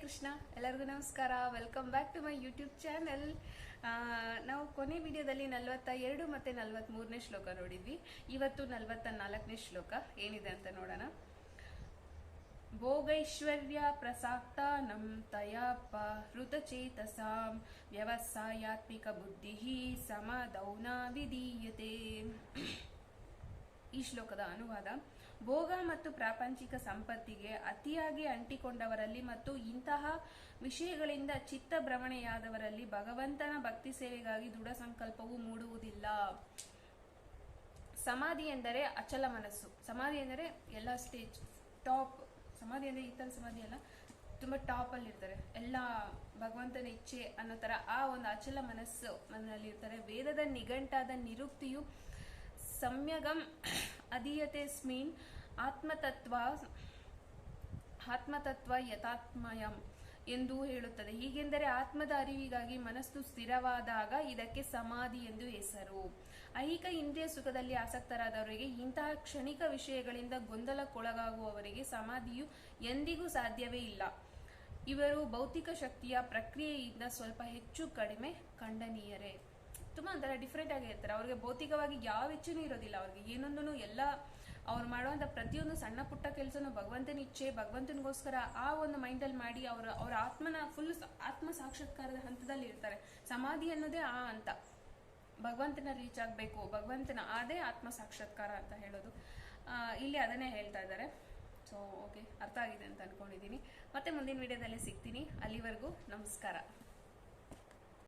ಕೃಷ್ಣ, ಎಲ್ಲರಿಗೂ ನಮಸ್ಕಾರ. Welcome back to my YouTube channel ನಾವು ಕೊನೆ ವಿಡಿಯೋದಲ್ಲಿ ನಲವತ್ತ ಎರಡು ಮತ್ತೆ ನಲವತ್ತ್ ಮೂರನೇ ಶ್ಲೋಕ ನೋಡಿದ್ವಿ. ಇವತ್ತು ನಲವತ್ತ ನಾಲ್ಕನೇ ಶ್ಲೋಕ ಏನಿದೆ ಅಂತ ನೋಡೋಣ. ಭೋಗೈಶ್ವರ್ಯ ಪ್ರಸಾಕ್ತಾನಂ ತಯಾಪ ಹೃತಚೇತಸಾಂ ವ್ಯವಸಾಯಾತ್ಮಿಕ ಬುದ್ಧಿ ಸಮದೌನ ವಿಧೀಯತೆ. ಈ ಶ್ಲೋಕದ ಅನುವಾದ, ಭೋಗ ಮತ್ತು ಪ್ರಾಪಂಚಿಕ ಸಂಪತ್ತಿಗೆ ಅತಿಯಾಗಿ ಅಂಟಿಕೊಂಡವರಲ್ಲಿ ಮತ್ತು ಇಂತಹ ವಿಷಯಗಳಿಂದ ಚಿತ್ತ ಭ್ರಮಣೆಯಾದವರಲ್ಲಿ ಭಗವಂತನ ಭಕ್ತಿ ಸೇವೆಗಾಗಿ ದೃಢ ಸಂಕಲ್ಪವು ಮೂಡುವುದಿಲ್ಲ. ಸಮಾಧಿ ಎಂದರೆ ಅಚಲ ಮನಸ್ಸು. ಸಮಾಧಿ ಎಂದರೆ ಎಲ್ಲ ಸ್ಟೇಜ್, ಟಾಪ್, ಸಮಾಧಿ ಅಂದರೆ ಈ ಥರ ಸಮಾಧಿ ಅಲ್ಲ, ತುಂಬ ಟಾಪ್ ಅಲ್ಲಿ ಇರ್ತಾರೆ. ಎಲ್ಲ ಭಗವಂತನ ಇಚ್ಛೆ ಅನ್ನೋ ಥರ ಆ ಒಂದು ಅಚಲ ಮನಸ್ಸು ಮನಲ್ಲಿರ್ತಾರೆ ವೇದದ ನಿಘಂಟಾದ ನಿರುಕ್ತಿಯು ಸಮ್ಯಗಂ ಅಧೀಯತೆ ಸ್ಮೀನ್, ಆತ್ಮತತ್ವ ಆತ್ಮತತ್ವ ಯಥಾತ್ಮಯಂ ಎಂದು ಹೇಳುತ್ತದೆ. ಹೀಗೆಂದರೆ ಆತ್ಮದ ಅರಿವಿಗಾಗಿ ಮನಸ್ಸು ಸ್ಥಿರವಾದಾಗ ಇದಕ್ಕೆ ಸಮಾಧಿ ಎಂದು ಹೆಸರು. ಐಹಿಕ ಇಂದ್ರಿಯ ಸುಖದಲ್ಲಿ ಆಸಕ್ತರಾದವರಿಗೆ ಇಂತಹ ಕ್ಷಣಿಕ ವಿಷಯಗಳಿಂದ ಗೊಂದಲಕ್ಕೊಳಗಾಗುವವರಿಗೆ ಸಮಾಧಿಯು ಎಂದಿಗೂ ಸಾಧ್ಯವೇ ಇಲ್ಲ. ಇವರು ಭೌತಿಕ ಶಕ್ತಿಯ ಪ್ರಕ್ರಿಯೆಯಿಂದ ಸ್ವಲ್ಪ ಹೆಚ್ಚು ಕಡಿಮೆ ಖಂಡನೀಯರೇ. ತುಂಬಾ ಒಂಥರ ಡಿಫ್ರೆಂಟ್ ಆಗಿ ಇರ್ತಾರೆ. ಅವ್ರಿಗೆ ಭೌತಿಕವಾಗಿ ಯಾವ ಹೆಚ್ಚುನೂ ಇರೋದಿಲ್ಲ. ಅವ್ರಿಗೆ ಏನೊಂದೂ ಎಲ್ಲ ಅವ್ರು ಮಾಡುವಂತ ಪ್ರತಿಯೊಂದು ಸಣ್ಣ ಪುಟ್ಟ ಕೆಲಸನೂ ಭಗವಂತನ ಇಚ್ಛೆ, ಭಗವಂತನಿಗೋಸ್ಕರ ಆ ಒಂದು ಮೈಂಡಲ್ಲಿ ಮಾಡಿ ಅವರ, ಅವ್ರ ಆತ್ಮನ ಫುಲ್ ಆತ್ಮ ಸಾಕ್ಷಾತ್ಕಾರದ ಹಂತದಲ್ಲಿ ಇರ್ತಾರೆ. ಸಮಾಧಿ ಅನ್ನೋದೇ ಆ ಅಂತ ಭಗವಂತನ ರೀಚ್ ಆಗಬೇಕು, ಭಗವಂತನ ಅದೇ ಆತ್ಮ ಸಾಕ್ಷಾತ್ಕಾರ ಅಂತ ಹೇಳೋದು. ಇಲ್ಲಿ ಅದನ್ನೇ ಹೇಳ್ತಾ ಇದ್ದಾರೆ. ಸೊ ಓಕೆ ಅರ್ಥ ಆಗಿದೆ ಅಂತ ಅನ್ಕೊಂಡಿದ್ದೀನಿ. ಮತ್ತೆ ಮುಂದಿನ ವಿಡಿಯೋದಲ್ಲಿ ಸಿಗ್ತೀನಿ. ಅಲ್ಲಿವರೆಗೂ ನಮಸ್ಕಾರ.